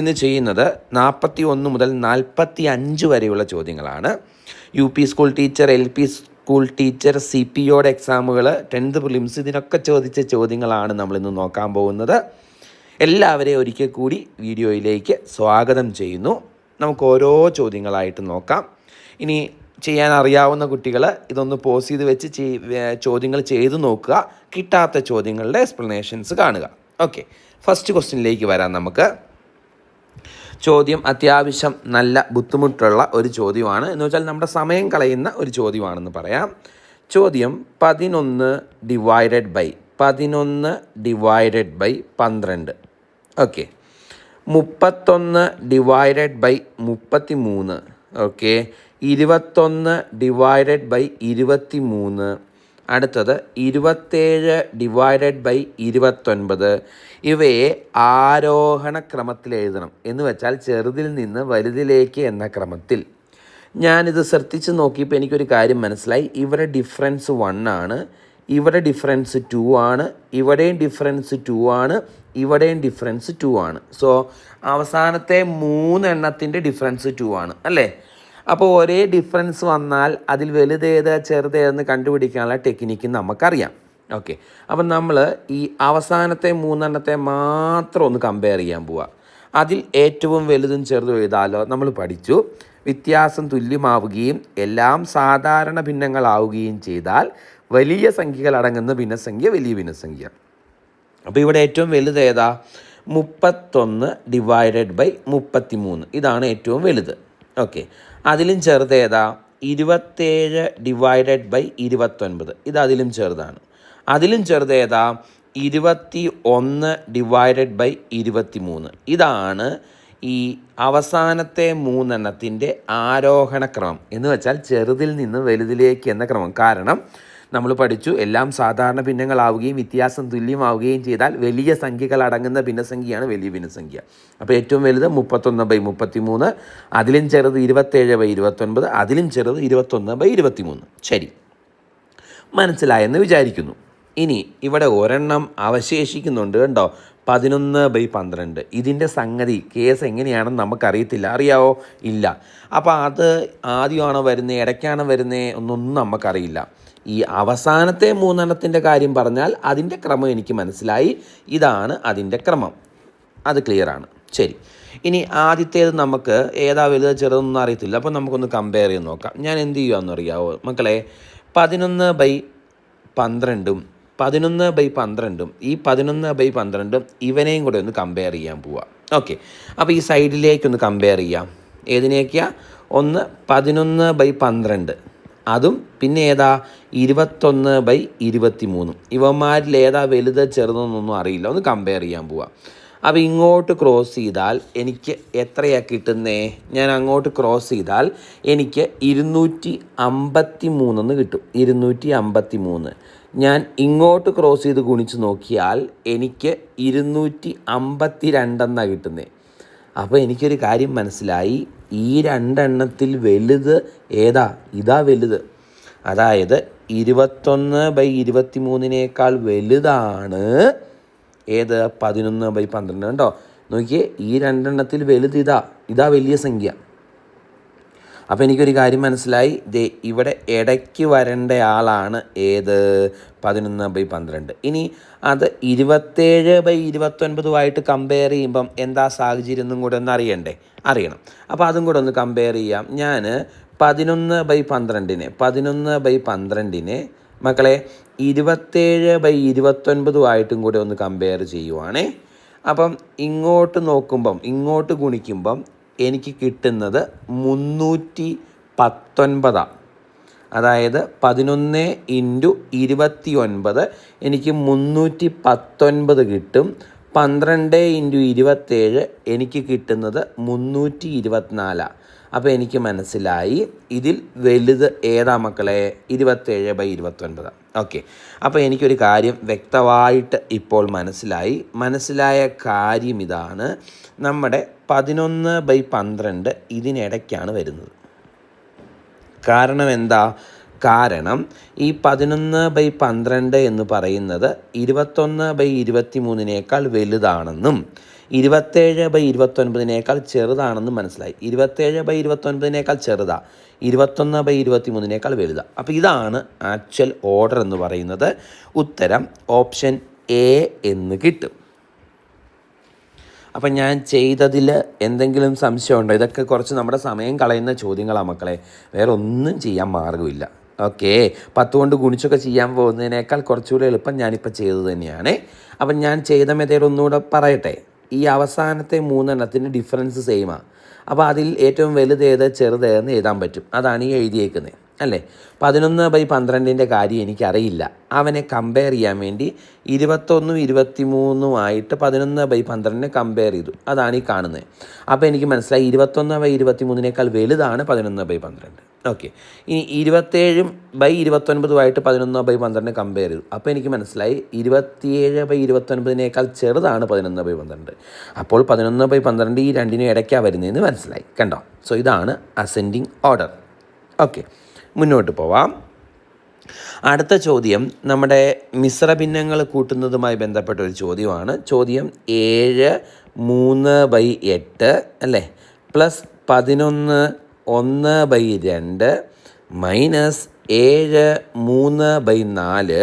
ഇന്ന് ചെയ്യുന്നത് നാൽപ്പത്തി ഒന്ന് മുതൽ നാൽപ്പത്തി അഞ്ച് വരെയുള്ള ചോദ്യങ്ങളാണ്. U P school teacher L P school teacher C P ഒയുടെ എക്സാമുകൾ ടെൻത്ത് പ്രിലിംസ് ഇതിനൊക്കെ ചോദിച്ച ചോദ്യങ്ങളാണ് നമ്മളിന്ന് നോക്കാൻ പോകുന്നത്. എല്ലാവരെയും ഒരിക്കൽ കൂടി വീഡിയോയിലേക്ക് സ്വാഗതം ചെയ്യുന്നു. നമുക്ക് ഓരോ ചോദ്യങ്ങളായിട്ട് നോക്കാം. ഇനി ചെയ്യാൻ അറിയാവുന്ന കുട്ടികൾ ഇതൊന്ന് പോസ് ചെയ്ത് വെച്ച് ചോദ്യങ്ങൾ ചെയ്തു നോക്കുക. കിട്ടാത്ത ചോദ്യങ്ങളുടെ എക്സ്പ്ലനേഷൻസ് കാണുക. ഓക്കെ ഫസ്റ്റ് ക്വസ്റ്റ്യനിലേക്ക് വരാം നമുക്ക്. ചോദ്യം അത്യാവശ്യം നല്ല ബുദ്ധിമുട്ടുള്ള ഒരു ചോദ്യമാണ്. എന്ന് വെച്ചാൽ നമ്മുടെ സമയം കളയുന്ന ഒരു ചോദ്യമാണെന്ന് പറയാം. ചോദ്യം പതിനൊന്ന് ഡിവൈഡഡ് ബൈ പതിനൊന്ന് ഡിവൈഡഡ് ബൈ പന്ത്രണ്ട്. ഓക്കെ മുപ്പത്തൊന്ന് ഡിവൈഡഡ് ബൈ മുപ്പത്തി മൂന്ന് ഓക്കെ ഇരുപത്തൊന്ന് ഡിവൈഡഡ് ബൈ ഇരുപത്തി മൂന്ന് അടുത്തത് ഇരുപത്തേഴ് ഡിവൈഡഡ് ബൈ ഇരുപത്തൊൻപത്. ഇവയെ ആരോഹണ ക്രമത്തിൽ എഴുതണം. എന്ന് വെച്ചാൽ ചെറുതിൽ നിന്ന് വലുതിലേക്ക് എന്ന ക്രമത്തിൽ. ഞാനിത് ശ്രദ്ധിച്ച് നോക്കിയപ്പോൾ എനിക്കൊരു കാര്യം മനസ്സിലായി. ഇവിടെ ഡിഫറൻസ് വൺ ആണ്. ഇവിടെ ഡിഫറൻസ് ടു ആണ്. ഇവിടെയും ഡിഫറൻസ് ടു ആണ്. ഇവിടെയും ഡിഫറൻസ് ടു ആണ്. സോ അവസാനത്തെ മൂന്നെണ്ണത്തിന്റെ ഡിഫറൻസ് ടു ആണ്. അല്ലേ? അപ്പോൾ ഒരേ ഡിഫറൻസ് വന്നാൽ അതിൽ വലുതേത് ചെറുതേതെന്ന് കണ്ടുപിടിക്കാനുള്ള ടെക്നിക്ക് നമുക്കറിയാം. ഓക്കെ അപ്പം നമ്മൾ ഈ അവസാനത്തെ മൂന്നെണ്ണത്തെ മാത്രം ഒന്ന് കമ്പയർ ചെയ്യാൻ പോവുക അതിൽ ഏറ്റവും വലുതും ചെറുതും എഴുതാലോ നമ്മൾ പഠിച്ചു. വ്യത്യാസം തുല്യമാവുകയും എല്ലാം സാധാരണ ഭിന്നങ്ങളാവുകയും ചെയ്താൽ വലിയ സംഖ്യകൾ അടങ്ങുന്ന ഭിന്നസംഖ്യ വലിയ ഭിന്നസംഖ്യ. അപ്പോൾ ഇവിടെ ഏറ്റവും വലുത് ഏതാ? മുപ്പത്തൊന്ന് ഡിവൈഡഡ് ബൈ മുപ്പത്തി മൂന്ന് ഇതാണ് ഏറ്റവും വലുത്. ഓക്കെ അതിലും ചെറുത് ഏതാ? ഇരുപത്തേഴ് ഡിവൈഡഡ് ബൈ ഇരുപത്തൊൻപത്. ഇത് അതിലും ചെറുതാണ്. അതിലും ചെറുത് ഏതാ? ഇരുപത്തി ഒന്ന് ഡിവൈഡഡ് ബൈ ഇരുപത്തി മൂന്ന് ഇതാണ് ഈ അവസാനത്തെ മൂന്നെണ്ണത്തിന്റെ ആരോഹണ ക്രമം. എന്ന് വെച്ചാൽ ചെറുതിൽ നിന്ന് വലുതിലേക്ക് എന്ന ക്രമം. കാരണം നമ്മൾ പഠിച്ചു. എല്ലാം സാധാരണ ഭിന്നങ്ങളാവുകയും വ്യത്യാസം തുല്യമാവുകയും ചെയ്താൽ വലിയ സംഖ്യകൾ അടങ്ങുന്ന ഭിന്നസംഖ്യയാണ് വലിയ ഭിന്നസംഖ്യ. അപ്പോൾ ഏറ്റവും വലുത് മുപ്പത്തൊന്ന് ബൈ മുപ്പത്തി മൂന്ന് അതിലും ചെറുത് ഇരുപത്തേഴ് ബൈ ഇരുപത്തൊൻപത് അതിലും ചെറുത് ഇരുപത്തൊന്ന് ബൈ ഇരുപത്തി മൂന്ന് ശരി. മനസ്സിലായെന്ന് വിചാരിക്കുന്നു. ഇനി ഇവിടെ ഒരെണ്ണം അവശേഷിക്കുന്നുണ്ട് കണ്ടോ? പതിനൊന്ന് ബൈ പന്ത്രണ്ട്. ഇതിന്റെ സംഗതി കേസ് എങ്ങനെയാണെന്ന് നമുക്കറിയത്തില്ല. അറിയാവോ? ഇല്ല. അപ്പോൾ അത് ആദ്യമാണോ വരുന്നത്? ഇടയ്ക്കാണോ വരുന്നത്? എന്നൊന്നും നമുക്കറിയില്ല. ഈ അവസാനത്തെ മൂന്നെണ്ണത്തിന്റെ കാര്യം പറഞ്ഞാൽ അതിന്റെ ക്രമം എനിക്ക് മനസ്സിലായി. ഇതാണ് അതിന്റെ ക്രമം. അത് ക്ലിയറാണ് ശരി. ഇനി ആദ്യത്തേത് നമുക്ക് ഏതാ വലുത് ചെറുതൊന്നും അറിയത്തില്ല. അപ്പോൾ നമുക്കൊന്ന് കമ്പയർ ചെയ്ത് നോക്കാം. ഞാൻ എന്ത് ചെയ്യുകയെന്ന് അറിയാവോ മക്കളെ പതിനൊന്ന് ബൈ പന്ത്രണ്ടും പതിനൊന്ന് ബൈ പന്ത്രണ്ടും ഈ പതിനൊന്ന് ബൈ പന്ത്രണ്ടും ഇവനെയും കൂടെ ഒന്ന് കമ്പയർ ചെയ്യാൻ പോവാം. ഓക്കെ അപ്പോൾ ഈ സൈഡിലേക്കൊന്ന് കമ്പയർ ചെയ്യാം. ഏതിനേക്കാ? ഒന്ന് പതിനൊന്ന് ബൈ പന്ത്രണ്ട്. അതും പിന്നെ ഏതാ? ഇരുപത്തൊന്ന് ബൈ ഇരുപത്തി മൂന്നും ഇവന്മാരിൽ ഏതാ വലുത് ചെറുതെന്നൊന്നും അറിയില്ല. ഒന്ന് കമ്പയർ ചെയ്യാൻ പോവാം. അപ്പോൾ ഇങ്ങോട്ട് ക്രോസ് ചെയ്താൽ എനിക്ക് എത്രയാണ് കിട്ടുന്നേ? ഞാൻ അങ്ങോട്ട് ക്രോസ് ചെയ്താൽ എനിക്ക് ഇരുന്നൂറ്റി അമ്പത്തി മൂന്നെന്ന് കിട്ടും. ഇരുന്നൂറ്റി അമ്പത്തി മൂന്ന് ഞാൻ ഇങ്ങോട്ട് ക്രോസ് ചെയ്ത് ഗുണിച്ച് നോക്കിയാൽ എനിക്ക് ഇരുന്നൂറ്റി അമ്പത്തി രണ്ടെന്നാണ് കിട്ടുന്നത് അപ്പോൾ എനിക്കൊരു കാര്യം മനസ്സിലായി. ഈ രണ്ടെണ്ണത്തിൽ വലുത് ഏതാ? ഇതാ വലുത്. അതായത് ഇരുപത്തൊന്ന് ബൈ ഇരുപത്തി മൂന്നിനേക്കാൾ വലുതാണ്. ഏത്? പതിനൊന്ന് ബൈ പന്ത്രണ്ട്. കണ്ടോ? നോക്കിയേ ഈ രണ്ടെണ്ണത്തിൽ വലുത് ഇതാ. ഇതാ വലിയ സംഖ്യ. അപ്പോൾ എനിക്കൊരു കാര്യം മനസ്സിലായി. ദേ ഇവിടെ ഇടയ്ക്ക് വരേണ്ട ആളാണ് ഏത്? പതിനൊന്ന് ബൈ പന്ത്രണ്ട്. ഇനി അത് ഇരുപത്തേഴ് ബൈ ഇരുപത്തൊൻപതുമായിട്ട് കമ്പയർ ചെയ്യുമ്പം എന്താ സാഹചര്യം എന്നും കൂടെ ഒന്ന് അറിയണ്ടേ? അറിയണം. അപ്പോൾ അതും കൂടെ ഒന്ന് കമ്പയർ ചെയ്യാം. ഞാൻ പതിനൊന്ന് ബൈ പന്ത്രണ്ടിനെ പതിനൊന്ന് ബൈ പന്ത്രണ്ടിനെ മക്കളെ ഇരുപത്തേഴ് ബൈ ഇരുപത്തൊൻപതുമായിട്ടും കൂടെ ഒന്ന് കമ്പയർ ചെയ്യുവാണേ. അപ്പം ഇങ്ങോട്ട് നോക്കുമ്പം ഇങ്ങോട്ട് ഗുണിക്കുമ്പം എനിക്ക് കിട്ടുന്നത് മുന്നൂറ്റി പത്തൊൻപതാണ് അതായത് പതിനൊന്ന് ഇന്റു ഇരുപത്തി ഒൻപത് എനിക്ക് മുന്നൂറ്റി പത്തൊൻപത് കിട്ടും. പന്ത്രണ്ട് ഇന്റു ഇരുപത്തേഴ് എനിക്ക് കിട്ടുന്നത് മുന്നൂറ്റി ഇരുപത്തിനാലാണ് അപ്പോൾ എനിക്ക് മനസ്സിലായി. ഇതിൽ വലുത് ഏതാ മക്കളെ? ഇരുപത്തേഴ് ബൈ ഇരുപത്തൊൻപത്. ഓക്കെ. അപ്പോൾ എനിക്കൊരു കാര്യം വ്യക്തമായിട്ട് ഇപ്പോൾ മനസ്സിലായി. മനസ്സിലായ കാര്യം ഇതാണ്. നമ്മുടെ പതിനൊന്ന് ബൈ പന്ത്രണ്ട് ഇതിനിടയ്ക്കാണ് വരുന്നത്. കാരണം എന്താ? കാരണം ഈ പതിനൊന്ന് ബൈ പന്ത്രണ്ട് എന്ന് പറയുന്നത് ഇരുപത്തൊന്ന് ബൈ ഇരുപത്തി മൂന്നിനേക്കാൾ വലുതാണെന്നും ഇരുപത്തേഴ് ബൈ ഇരുപത്തൊൻപതിനേക്കാൾ ചെറുതാണെന്ന് മനസ്സിലായി. ഇരുപത്തേഴ് ബൈ ഇരുപത്തൊൻപതിനേക്കാൾ ചെറുതാണ് ഇരുപത്തൊന്ന് ബൈ ഇരുപത്തി മൂന്നിനേക്കാൾ വലുതാ. അപ്പോൾ ഇതാണ് ആക്ച്വൽ ഓർഡർ എന്ന് പറയുന്നത്. ഉത്തരം ഓപ്ഷൻ എ എന്ന് കിട്ടും. അപ്പം ഞാൻ ചെയ്തതിൽ എന്തെങ്കിലും സംശയമുണ്ടോ? ഇതൊക്കെ കുറച്ച് നമ്മുടെ സമയം കളയുന്ന ചോദ്യങ്ങളാണ് മക്കളെ. വേറെ ഒന്നും ചെയ്യാൻ മാർഗമില്ല. ഓക്കെ. പത്ത് കൊണ്ട് ഗുണിച്ചൊക്കെ ചെയ്യാൻ പോകുന്നതിനേക്കാൾ കുറച്ചുകൂടി എളുപ്പം ഞാനിപ്പോൾ ചെയ്തത് തന്നെയാണ്. അപ്പം ഞാൻ ചെയ്ത മെത്തേഡ് ഒന്നുകൂടെ പറയട്ടെ. ഈ അവസാനത്തെ മൂന്നെണ്ണത്തിന് ഡിഫറൻസ് സെയിമാണ് അപ്പോൾ അതിൽ ഏറ്റവും വലുതേത് ചെറുതേതെന്ന് എഴുതാൻ പറ്റും. അതാണ് ഈ എഴുതിയേക്കുന്നത് അല്ലേ? പതിനൊന്ന് ബൈ പന്ത്രണ്ടിന്റെ കാര്യം എനിക്കറിയില്ല. അവനെ കമ്പയർ ചെയ്യാൻ വേണ്ടി ഇരുപത്തൊന്നും ഇരുപത്തി മൂന്നുമായിട്ട് പതിനൊന്ന് ബൈ പന്ത്രണ്ടിനെ കമ്പയർ ചെയ്തു. അതാണ് ഈ കാണുന്നത്. അപ്പോൾ എനിക്ക് മനസ്സിലായി ഇരുപത്തൊന്ന് ബൈ ഇരുപത്തി മൂന്നിനേക്കാൾ വലുതാണ് പതിനൊന്ന് ബൈ പന്ത്രണ്ട്. ഓക്കെ ഇനി ഇരുപത്തേഴും ബൈ ഇരുപത്തൊൻപതുമായിട്ട് പതിനൊന്ന് ബൈ പന്ത്രണ്ട് കമ്പയർ ചെയ്തു. അപ്പോൾ എനിക്ക് മനസ്സിലായി ഇരുപത്തിയേഴ് ബൈ ഇരുപത്തൊൻപതിനേക്കാൾ ചെറുതാണ് പതിനൊന്ന് ബൈ പന്ത്രണ്ട്. അപ്പോൾ പതിനൊന്ന് ബൈ പന്ത്രണ്ട് ഈ രണ്ടിനും ഇടയ്ക്കാണ് വരുന്നതെന്ന് മനസ്സിലായി. കണ്ടോ? സോ ഇതാണ് അസെൻഡിങ് ഓർഡർ ഓക്കെ മുന്നോട്ട് പോവാം. അടുത്ത ചോദ്യം നമ്മുടെ മിശ്ര ഭിന്നങ്ങൾ കൂട്ടുന്നതുമായി ബന്ധപ്പെട്ട ഒരു ചോദ്യമാണ്. ചോദ്യം ഏഴ് മൂന്ന് ബൈ എട്ട് അല്ലേ? പ്ലസ് പതിനൊന്ന് ഒന്ന് ബൈ രണ്ട് മൈനസ് ഏഴ് മൂന്ന് ബൈ നാല്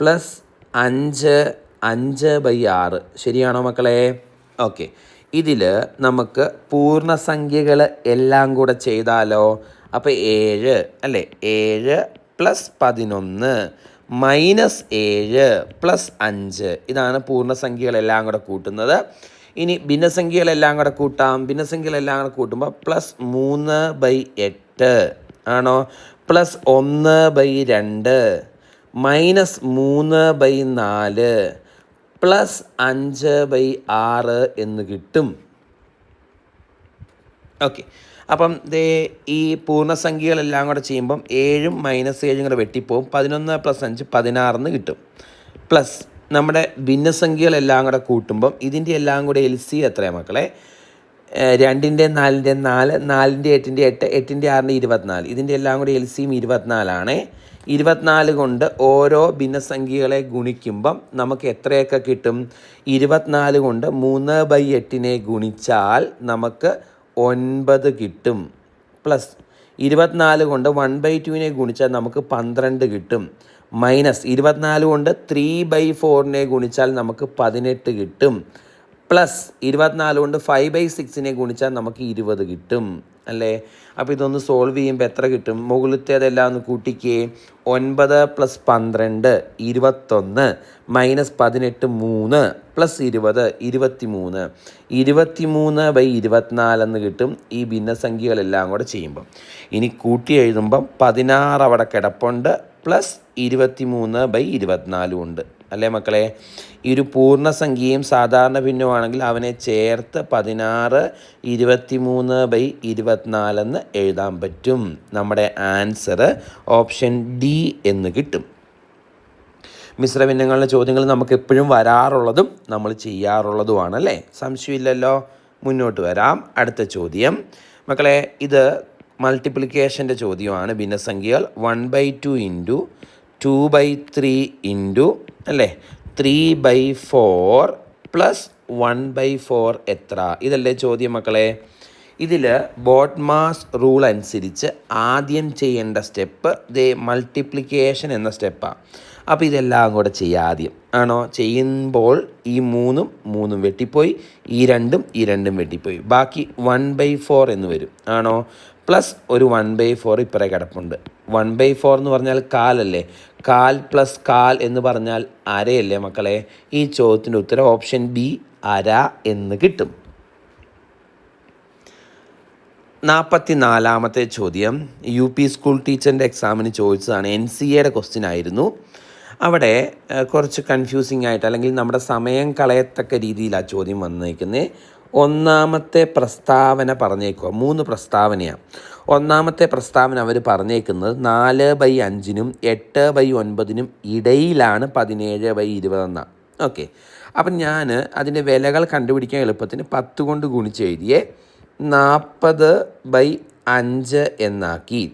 പ്ലസ് അഞ്ച് അഞ്ച് ബൈ ആറ്. ശരിയാണോ മക്കളെ? ഓക്കെ. ഇതിൽ നമുക്ക് പൂർണസംഖ്യകൾ എല്ലാം കൂടെ ചെയ്താലോ? അപ്പോൾ ഏഴ് അല്ലേ? ഏഴ് പ്ലസ് പതിനൊന്ന് മൈനസ് ഏഴ് പ്ലസ് അഞ്ച്. ഇതാണ് പൂർണസംഖ്യകളെല്ലാം കൂടെ കൂട്ടുന്നത്. ഇനി ഭിന്നസംഖ്യകളെല്ലാം കൂടെ കൂട്ടാം. ഭിന്നസംഖ്യകളെല്ലാം കൂടെ കൂട്ടുമ്പോൾ പ്ലസ് മൂന്ന് ബൈ എട്ട് ആണോ? പ്ലസ് ഒന്ന് ബൈ രണ്ട് മൈനസ് മൂന്ന് ബൈ നാല് പ്ലസ് അഞ്ച് ബൈ ആറ് എന്ന് കിട്ടും. ഓക്കെ അപ്പം ദേ ഈ പൂർണസംഖ്യകളെല്ലാം കൂടെ ചെയ്യുമ്പം ഏഴും മൈനസ് ഏഴും കൂടെ വെട്ടിപ്പോവും. പതിനൊന്ന് പ്ലസ് അഞ്ച് പതിനാറിന് കിട്ടും. പ്ലസ് നമ്മുടെ ഭിന്നസംഖ്യകളെല്ലാം കൂടെ കൂട്ടുമ്പം ഇതിന്റെ എല്ലാം കൂടെ എൽ സി എത്രയാണ് മക്കളെ? രണ്ടിന്റെ നാലിന്റെ നാല് നാലിന്റെ എട്ടിന്റെ എട്ട് എട്ടിന്റെ ആറിന്റെ ഇരുപത്തിനാല്. ഇതിന്റെ എല്ലാം കൂടെ എൽ സിയും ഇരുപത്തിനാലാണ്. ഇരുപത്തിനാല് കൊണ്ട് ഓരോ ഭിന്നസംഖ്യകളെ ഗുണിക്കുമ്പം നമുക്ക് എത്രയൊക്കെ കിട്ടും? ഇരുപത്തിനാല് കൊണ്ട് മൂന്ന് ബൈ എട്ടിനെ ഗുണിച്ചാൽ നമുക്ക് ഒൻപത് കിട്ടും. പ്ലസ് ഇരുപത്തിനാല് കൊണ്ട് വൺ ബൈ ടുവിനെ ഗുണിച്ചാൽ നമുക്ക് പന്ത്രണ്ട് കിട്ടും. മൈനസ് ഇരുപത്തിനാല് കൊണ്ട് ത്രീ ബൈ ഫോറിനെ ഗുണിച്ചാൽ നമുക്ക് പതിനെട്ട് കിട്ടും. പ്ലസ് ഇരുപത്തിനാല് കൊണ്ട് ഫൈവ് ബൈ സിക്സിനെ ഗുണിച്ചാൽ നമുക്ക് ഇരുപത് കിട്ടും. അല്ലേ? അപ്പോൾ ഇതൊന്ന് സോൾവ് ചെയ്യുമ്പോൾ എത്ര കിട്ടും? മുകളിലത്തേതെല്ലാം ഒന്ന് കൂട്ടിക്കേ. ഒൻപത് പ്ലസ് പന്ത്രണ്ട് ഇരുപത്തൊന്ന്. മൈനസ് പതിനെട്ട് മൂന്ന്. പ്ലസ് ഇരുപത് ഇരുപത്തി മൂന്ന് ഇരുപത്തി മൂന്ന് ബൈ ഇരുപത്തിനാലെന്ന് കിട്ടും ഈ ഭിന്നസംഖ്യകളെല്ലാം കൂടെ ചെയ്യുമ്പം. ഇനി കൂട്ടി എഴുതുമ്പം പതിനാറ് അവിടെ കിടപ്പുണ്ട്. പ്ലസ് ഇരുപത്തി മൂന്ന് ബൈ ഇരുപത്തിനാലും ഉണ്ട്. അല്ലേ മക്കളെ? ഈ ഒരു പൂർണസംഖ്യയും സാധാരണ ഭിന്നമാണെങ്കിൽ അവനെ ചേർത്ത് പതിനാറ് ഇരുപത്തി മൂന്ന് ബൈ ഇരുപത്തിനാലെന്ന് എഴുതാൻ പറ്റും. നമ്മുടെ ആൻസർ ഓപ്ഷൻ ഡി എന്ന് കിട്ടും. മിശ്ര മിശ്രഭിന്നങ്ങളുടെ ചോദ്യങ്ങൾ നമുക്ക് എപ്പോഴും വരാറുള്ളതും നമ്മൾ ചെയ്യാറുള്ളതുമാണ് അല്ലേ? സംശയമില്ലല്ലോ? മുന്നോട്ട് വരാം. അടുത്ത ചോദ്യം. മക്കളെ ഇത് മൾട്ടിപ്ലിക്കേഷന്റെ ചോദ്യമാണ്. ഭിന്നസംഖ്യകൾ one by two into two by three into അല്ലേ? Three by four plus one by four എത്ര? ഇതല്ലേ ചോദ്യം മക്കളെ. ഇതിൽ ബോട്ട് മാസ് റൂൾ അനുസരിച്ച് ആദ്യം ചെയ്യേണ്ട സ്റ്റെപ്പ് ദേ മൾട്ടിപ്ലിക്കേഷൻ എന്ന സ്റ്റെപ്പാണ് അപ്പോൾ ഇതെല്ലാം കൂടെ ചെയ്യുക ആദ്യം. ആണോ? ചെയ്യുമ്പോൾ ഈ മൂന്നും മൂന്നും വെട്ടിപ്പോയി ഈ രണ്ടും ഈ രണ്ടും വെട്ടിപ്പോയി. ബാക്കി വൺ ബൈ ഫോർ എന്ന് വരും. ആണോ? പ്ലസ് ഒരു വൺ ബൈ ഫോർ ഇപ്പറേ കിടപ്പുണ്ട്. വൺ ബൈ ഫോർ എന്ന് പറഞ്ഞാൽ കാലല്ലേ? കാൽ പ്ലസ് കാൽ എന്ന് പറഞ്ഞാൽ അരയല്ലേ മക്കളെ? ഈ ചോദ്യത്തിന്റെ ഉത്തരം ഓപ്ഷൻ ബി അര എന്ന് കിട്ടും. നാൽപ്പത്തി നാലാമത്തെ ചോദ്യം. യു പി സ്കൂൾ ടീച്ചറിന്റെ എക്സാമിന് ചോദിച്ചതാണ് എൻ സി എയുടെ ക്വസ്റ്റ്യൻ ആയിരുന്നു. അവിടെ കുറച്ച് കൺഫ്യൂസിങ് ആയിട്ട് അല്ലെങ്കിൽ നമ്മുടെ സമയം കളയത്തക്ക രീതിയിലാണ് ചോദ്യം വന്നിരിക്കുന്നത് ഒന്നാമത്തെ പ്രസ്താവന പറഞ്ഞേക്കുക. മൂന്ന് പ്രസ്താവനയാണ്. ഒന്നാമത്തെ പ്രസ്താവന അവർ പറഞ്ഞേക്കുന്നത് നാല് ബൈ അഞ്ചിനും എട്ട് ബൈ ഒൻപതിനും ഇടയിലാണ് പതിനേഴ് ബൈ ഇരുപതെന്നാണ് ഓക്കെ. അപ്പം ഞാൻ അതിന്റെ വിലകൾ കണ്ടുപിടിക്കാൻ എളുപ്പത്തിന് പത്ത് കൊണ്ട് ഗുണിച്ച് എഴുതിയേ നാൽപ്പത് ബൈ അഞ്ച് എന്നാക്കി.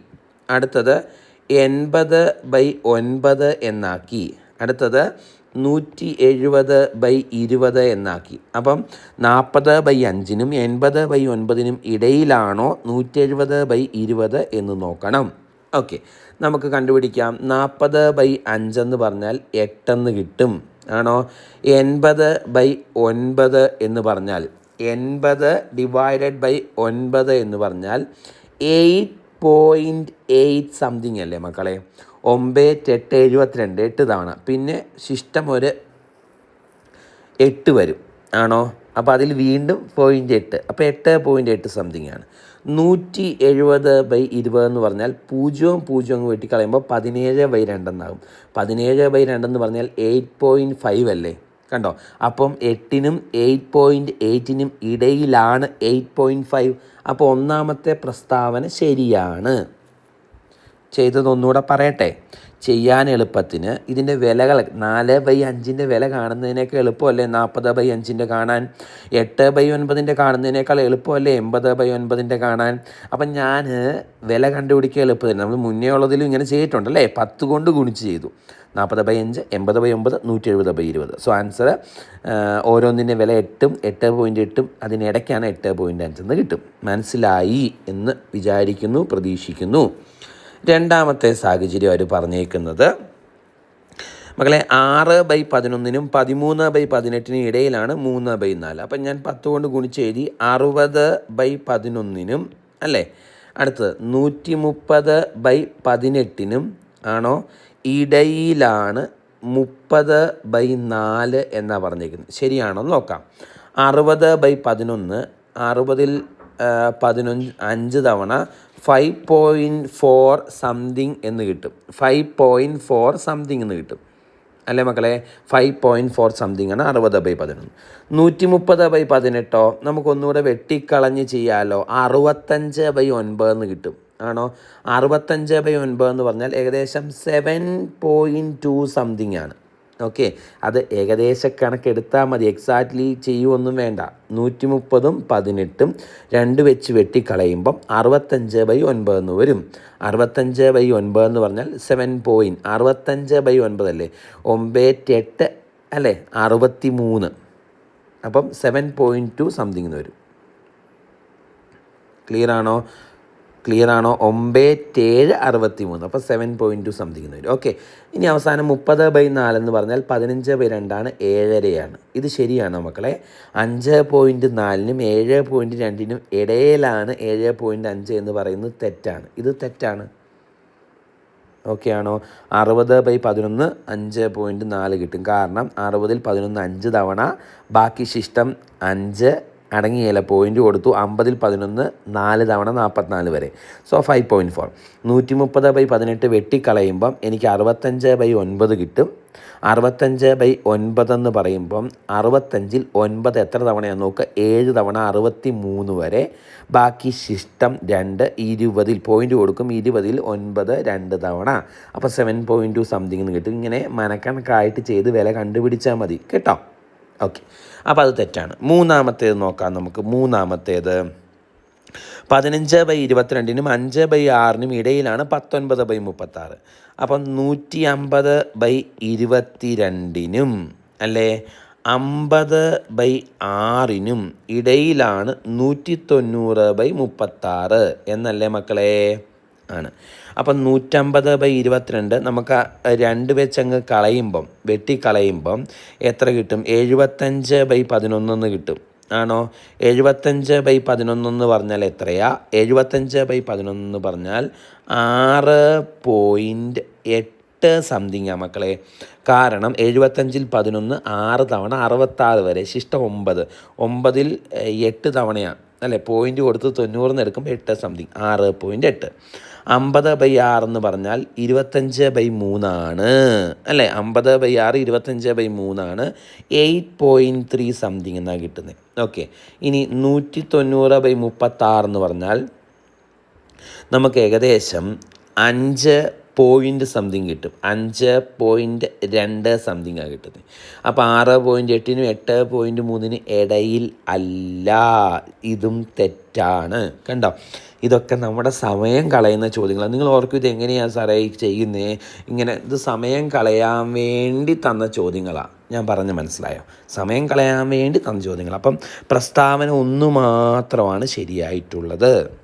അടുത്തത് എൺപത് ബൈ ഒൻപത് എന്നാക്കി. അടുത്തത് നൂറ്റി എഴുപത് ബൈ ഇരുപത് എന്നാക്കി. അപ്പം നാൽപ്പത് ബൈ അഞ്ചിനും എൺപത് ബൈ ഒൻപതിനും ഇടയിലാണോ നൂറ്റി എഴുപത് ബൈ ഇരുപത് എന്ന് നോക്കണം. ഓക്കെ. നമുക്ക് കണ്ടുപിടിക്കാം. നാൽപ്പത് ബൈ അഞ്ചെന്ന് പറഞ്ഞാൽ എട്ടെന്ന് കിട്ടും. ആണോ? എൺപത് ബൈ ഒൻപത് എന്ന് പറഞ്ഞാൽ എൺപത് ഡിവൈഡഡ് ബൈ ഒൻപത് എന്ന് പറഞ്ഞാൽ എയ്റ്റ് പോയിന്റ് എയ്റ്റ് സംതിങ് അല്ലേ മക്കളെ? ഒമ്പത് എട്ട് എഴുപത്തിരണ്ട് എട്ട് തവണ. പിന്നെ ശിഷ്ടം ഒരു എട്ട് വരും. ആണോ? അപ്പോൾ അതിൽ വീണ്ടും പോയിന്റ് എട്ട്. അപ്പോൾ എട്ട് പോയിന്റ് എട്ട് സംതിങ് ആണ്. നൂറ്റി എഴുപത് ബൈ ഇരുപത് എന്ന് പറഞ്ഞാൽ പൂജ്യവും പൂജ്യവും വെട്ടി കളയുമ്പോൾ പതിനേഴ് ബൈ രണ്ടെന്നാകും പതിനേഴ് ബൈ രണ്ടെന്ന് പറഞ്ഞാൽ എയ്റ്റ് പോയിന്റ് ഫൈവ് അല്ലേ? കണ്ടോ? അപ്പം എട്ടിനും എയ്റ്റ് പോയിന്റ് എയ്റ്റിനും ഇടയിലാണ് എയ്റ്റ് പോയിന്റ് ഫൈവ് അപ്പോൾ ഒന്നാമത്തെ പ്രസ്താവന ശരിയാണ്. ചെയ്തതൊന്നുകൂടെ പറയട്ടെ. ചെയ്യാൻ എളുപ്പത്തിന് ഇതിന്റെ വിലകൾ നാല് ബൈ അഞ്ചിന്റെ വില കാണുന്നതിനേക്കാൾ എളുപ്പമല്ലേ? നാൽപ്പത് ബൈ അഞ്ചിന്റെ കാണാൻ. എട്ട് ബൈ ഒൻപതിന്റെ കാണുന്നതിനേക്കാൾ എളുപ്പമല്ലേ? എൺപത് ബൈ ഒൻപതിന്റെ കാണാൻ. അപ്പം ഞാൻ വില കണ്ടുപിടിക്കുക എളുപ്പത്തിന്. നമ്മൾ മുന്നേ ഉള്ളതിലും ഇങ്ങനെ ചെയ്തിട്ടുണ്ട് ചെയ്തിട്ടുണ്ടല്ലേ പത്ത് കൊണ്ട് ഗുണിച്ച് ചെയ്തു. നാൽപ്പത് ബൈ അഞ്ച് എൺപത് ബൈ ഒമ്പത് നൂറ്റി എഴുപത് ബൈ ഇരുപത് സോ ആൻസർ ഓരോന്നിന്റെ വില എട്ടും എട്ട് പോയിന്റ് എട്ടും അതിനിടയ്ക്കാണ് എട്ട് പോയിന്റ് അഞ്ചെന്ന് കിട്ടും. മനസ്സിലായി എന്ന് വിചാരിക്കുന്നു പ്രതീക്ഷിക്കുന്നു. രണ്ടാമത്തെ സാഹചര്യം അവർ പറഞ്ഞേക്കുന്നത്. മക്കളെ ആറ് ബൈ പതിനൊന്നിനും പതിമൂന്ന് ബൈ പതിനെട്ടിനും ഇടയിലാണ് മൂന്ന് ബൈ നാല്. അപ്പം ഞാൻ പത്ത് കൊണ്ട് ഗുണിച്ച് എഴുതി അറുപത് ബൈ പതിനൊന്നിനും അല്ലേ? അടുത്തത് നൂറ്റി മുപ്പത് ബൈ പതിനെട്ടിനും ആണോ? ഇടയിലാണ് മുപ്പത് ബൈ നാല് എന്നാണ് പറഞ്ഞിരിക്കുന്നത് ശരിയാണോ? നോക്കാം. അറുപത് ബൈ പതിനൊന്ന് അറുപതിൽ പതിനഞ്ച് അഞ്ച് തവണ ഫൈവ് പോയിന്റ് ഫോർ സംതിങ് എന്ന് കിട്ടും. ഫൈവ് പോയിന്റ് ഫോർ സംതിങ് എന്ന് കിട്ടും. അല്ലേ മക്കളെ? ഫൈവ് പോയിന്റ് ഫോർ സംതിങ് ആണ് അറുപത് ബൈ പതിനൊന്ന്. നൂറ്റി മുപ്പത് ബൈ പതിനെട്ടോ നമുക്കൊന്നുകൂടെ വെട്ടിക്കളഞ്ഞ് ചെയ്യാമല്ലോ അറുപത്തഞ്ച് ബൈ ഒൻപത് എന്ന് കിട്ടും. ആണോ? അറുപത്തഞ്ച് ബൈ ഒൻപത് എന്ന് പറഞ്ഞാൽ ഏകദേശം സെവൻ പോയിന്റ് ടു സംതിങ് ആണ്. ഓക്കെ അത് ഏകദേശ കണക്കെടുത്താൽ മതി. എക്സാക്ട്ലി ചെയ്യുമൊന്നും വേണ്ട. നൂറ്റി മുപ്പതും പതിനെട്ടും രണ്ട് വെച്ച് വെട്ടിക്കളയുമ്പം അറുപത്തഞ്ച് ബൈ ഒൻപത് എന്ന് വരും. അറുപത്തഞ്ച് ബൈ ഒൻപത് എന്ന് പറഞ്ഞാൽ സെവൻ പോയിന്റ് അറുപത്തഞ്ച് ബൈ ഒൻപത് അല്ലേ? ഒമ്പത് എട്ട് അല്ലേ? അറുപത്തി മൂന്ന് അപ്പം സെവൻ പോയിന്റ് ടു സംതിങ് എന്ന് വരും. ക്ലിയർ ആണോ? ക്ലിയർ ആണോ? ഒമ്പത് ഏഴ് അറുപത്തി മൂന്ന് അപ്പോൾ സെവൻ പോയിന്റ് ടു സംതിങ് വരും. ഓക്കെ ഇനി അവസാനം മുപ്പത് ബൈ നാലെന്ന് പറഞ്ഞാൽ പതിനഞ്ച് ബൈ രണ്ടാണ് ഏഴരയാണ്. ഇത് ശരിയാണോ മക്കളെ? അഞ്ച് പോയിന്റ് നാലിനും ഏഴ് പോയിന്റ് രണ്ടിനും ഇടയിലാണ് ഏഴ് പോയിന്റ് അഞ്ച് എന്ന് പറയുന്നത് തെറ്റാണ്. ഇത് തെറ്റാണ്. ഓക്കെ ആണോ? അറുപത് ബൈ പതിനൊന്ന് അഞ്ച് പോയിന്റ് നാല് കിട്ടും. കാരണം അറുപതിൽ പതിനൊന്ന് അഞ്ച് തവണ. ബാക്കി ശിഷ്ടം അഞ്ച് അടങ്ങിയില്ല പോയിന്റ് കൊടുത്തു അമ്പതിൽ പതിനൊന്ന് നാല് തവണ നാൽപ്പത്തിനാല് വരെ. സോ ഫൈവ് പോയിന്റ് ഫോർ നൂറ്റി മുപ്പത് ബൈ പതിനെട്ട് വെട്ടിക്കളയുമ്പം എനിക്ക് അറുപത്തഞ്ച് ബൈ ഒൻപത് കിട്ടും. അറുപത്തഞ്ച് ബൈ ഒൻപതെന്ന് പറയുമ്പം അറുപത്തഞ്ചിൽ ഒൻപത് എത്ര തവണയാണ് നോക്കുക? ഏഴ് തവണ അറുപത്തി മൂന്ന് വരെ. ബാക്കി ശിഷ്ടം രണ്ട് ഇരുപതിൽ പോയിന്റ് കൊടുക്കും. ഇരുപതിൽ ഒൻപത് രണ്ട് തവണ. അപ്പോൾ സെവൻ പോയിന്റ് ടു സംതിങ് എന്ന് കിട്ടും. ഇങ്ങനെ മനക്കണക്കായിട്ട് ചെയ്ത് വില കണ്ടുപിടിച്ചാൽ മതി. കേട്ടോ? ഓക്കെ അപ്പോൾ അത് തെറ്റാണ്. മൂന്നാമത്തേത് നോക്കാം നമുക്ക്. മൂന്നാമത്തേത് പതിനഞ്ച് ബൈ ഇരുപത്തിരണ്ടിനും അഞ്ച് ബൈ ആറിനും ഇടയിലാണ് പത്തൊൻപത് ബൈ മുപ്പത്താറ്. അപ്പം നൂറ്റി അമ്പത് ബൈ ഇരുപത്തിരണ്ടിനും അല്ലേ? അമ്പത് ബൈ ആറിനും ഇടയിലാണ് നൂറ്റി തൊണ്ണൂറ് ബൈ മുപ്പത്താറ് എന്നല്ലേ മക്കളെ? ആണ്. അപ്പം നൂറ്റമ്പത് ബൈ ഇരുപത്തിരണ്ട് നമുക്ക് രണ്ട് വെച്ചങ്ങ് കളയുമ്പം വെട്ടി കളയുമ്പം എത്ര കിട്ടും? എഴുപത്തഞ്ച് ബൈ പതിനൊന്നെന്ന് കിട്ടും. ആണോ? എഴുപത്തഞ്ച് ബൈ പതിനൊന്നെന്ന് പറഞ്ഞാൽ എത്രയാ? എഴുപത്തഞ്ച് ബൈ പതിനൊന്നെന്ന് പറഞ്ഞാൽ ആറ് പോയിന്റ് എട്ട് സംതിങ്ങാ മക്കളെ. കാരണം എഴുപത്തഞ്ചിൽ പതിനൊന്ന് ആറ് തവണ അറുപത്താറ് വരെ ശിഷ്ടം ഒമ്പത്. ഒമ്പതിൽ എട്ട് തവണയാണ് അല്ലേ? പോയിന്റ് കൊടുത്ത് തൊണ്ണൂറിന് എടുക്കുമ്പോൾ എട്ട് സംതിങ് ആറ് പോയിന്റ് എട്ട്. അമ്പത് ബൈ എന്ന് പറഞ്ഞാൽ ഇരുപത്തഞ്ച് ബൈ മൂന്നാണ്. അല്ലേ? അമ്പത് ബൈ ആറ് ഇരുപത്തഞ്ച് ബൈ മൂന്നാണ്. എയ്റ്റ് പോയിന്റ് ത്രീ സംതിങ് എന്നാണ് കിട്ടുന്നത് ഓക്കെ. ഇനി നൂറ്റി തൊണ്ണൂറ് ബൈ മുപ്പത്താറെന്ന് പറഞ്ഞാൽ നമുക്ക് ഏകദേശം അഞ്ച് പോയിന്റ് സംതിങ് കിട്ടും. അഞ്ച് പോയിന്റ് രണ്ട് സംതിങ്ങാണ് കിട്ടുന്നത്. അപ്പോൾ ആറ് പോയിന്റ് എട്ടിനും എട്ട് പോയിന്റ് മൂന്നിന് ഇടയിൽ അല്ല. ഇതും തെറ്റാണ്. കണ്ടോ? ഇതൊക്കെ നമ്മുടെ സമയം കളയുന്ന ചോദ്യങ്ങളാണ്. നിങ്ങൾ ഓർക്കും ഇത് എങ്ങനെയാണ് സാറേ ചെയ്യുന്നത് ഇങ്ങനെ ഇത് സമയം കളയാൻ വേണ്ടി തന്ന ചോദ്യങ്ങളാണ് ഞാൻ പറഞ്ഞ് മനസ്സിലായോ? സമയം കളയാൻ വേണ്ടി തന്ന ചോദ്യങ്ങൾ അപ്പം പ്രസ്താവന ഒന്ന് മാത്രമാണ് ശരിയായിട്ടുള്ളത്.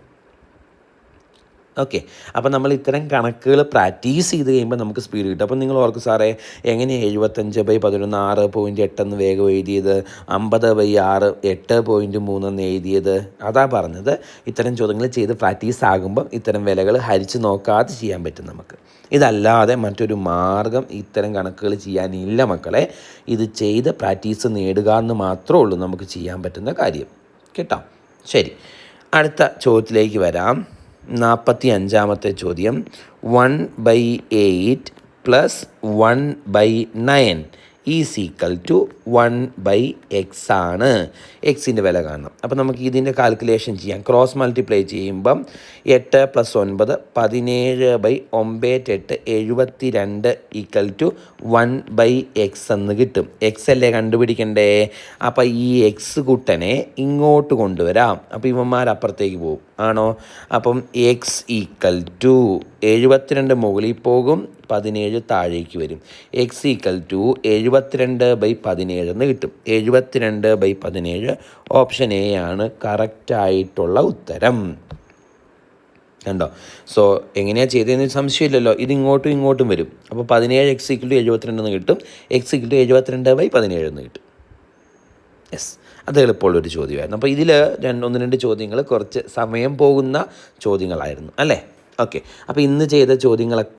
ഓക്കെ അപ്പോൾ നമ്മൾ ഇത്തരം കണക്കുകൾ പ്രാക്ടീസ് ചെയ്ത് കഴിയുമ്പോൾ നമുക്ക് സ്പീഡ് കിട്ടും. അപ്പോൾ നിങ്ങൾ ഓർക്കും സാറേ എങ്ങനെ എഴുപത്തഞ്ച് ബൈ പതിനൊന്ന് ആറ് പോയിന്റ് എട്ടെന്ന് വേഗം എഴുതിയത്? അമ്പത് ബൈ ആറ് എട്ട് പോയിന്റ് മൂന്നെന്ന് എഴുതിയത്? അതാ പറഞ്ഞത്. ഇത്തരം ചോദ്യങ്ങൾ ചെയ്ത് പ്രാക്ടീസ് ആകുമ്പം ഇത്തരം വിലകൾ ഹരിച്ച് നോക്കാതെ ചെയ്യാൻ പറ്റും നമുക്ക്. ഇതല്ലാതെ മറ്റൊരു മാർഗം ഇത്തരം കണക്കുകൾ ചെയ്യാനില്ല മക്കളെ. ഇത് ചെയ്ത് പ്രാക്ടീസ് നേടുക എന്ന് മാത്രമേ ഉള്ളൂ നമുക്ക് ചെയ്യാൻ പറ്റുന്ന കാര്യം. കേട്ടോ? ശരി. അടുത്ത ചോദ്യത്തിലേക്ക് വരാം. നാൽപ്പത്തി അഞ്ചാമത്തെ ചോദ്യം. One by eight plus one by nine is equal to one by x ആണ്. എക്സിന്റെ വില കാണണം. അപ്പോൾ നമുക്ക് ഇതിന്റെ കാൽക്കുലേഷൻ ചെയ്യാം. ക്രോസ് മൾട്ടിപ്ലൈ ചെയ്യുമ്പം എട്ട് പ്ലസ് ഒൻപത് പതിനേഴ് ബൈ ഒമ്പത് എട്ട് എഴുപത്തി രണ്ട് equal to one by x എന്ന് കിട്ടും. എക്സ് അല്ലേ കണ്ടുപിടിക്കണ്ടേ? അപ്പോൾ ഈ എക്സ് കുട്ടനെ ഇങ്ങോട്ട് കൊണ്ടുവരാം. അപ്പോൾ ഇവന്മാർ അപ്പുറത്തേക്ക് പോകും ആണോ? അപ്പം എക്സ് ഈക്വൽ ടു എഴുപത്തിരണ്ട് മുകളിൽ പോകും. പതിനേഴ് താഴേക്ക് വരും. എക്സ് ഈക്വൽ ടു എഴുപത്തിരണ്ട് ബൈ പതിനേഴ് എന്ന് കിട്ടും. എഴുപത്തിരണ്ട് ബൈ പതിനേഴ് ഓപ്ഷൻ എ ആണ് കറക്റ്റായിട്ടുള്ള ഉത്തരം. കണ്ടോ? സോ എങ്ങനെയാണ് ചെയ്തതെന്ന് സംശയമില്ലല്ലോ. ഇത് ഇങ്ങോട്ടും ഇങ്ങോട്ടും വരും. അപ്പോൾ പതിനേഴ് എക്സ് ഈക്വൽ ടു എഴുപത്തിരണ്ട് എന്ന് കിട്ടും. എക്സ് ഇക്കിൾ ടു എഴുപത്തിരണ്ട് ബൈ പതിനേഴ് എന്ന് കിട്ടും. യെസ് അത് എളുപ്പമുള്ളൊരു ചോദ്യമായിരുന്നു. അപ്പോൾ ഇതിൽ രണ്ട് ഒന്ന് രണ്ട് ചോദ്യങ്ങൾ കുറച്ച് സമയം പോകുന്ന ചോദ്യങ്ങളായിരുന്നു. അല്ലേ? ഓക്കെ അപ്പോൾ ഇന്ന് ചെയ്ത ചോദ്യങ്ങളൊക്കെ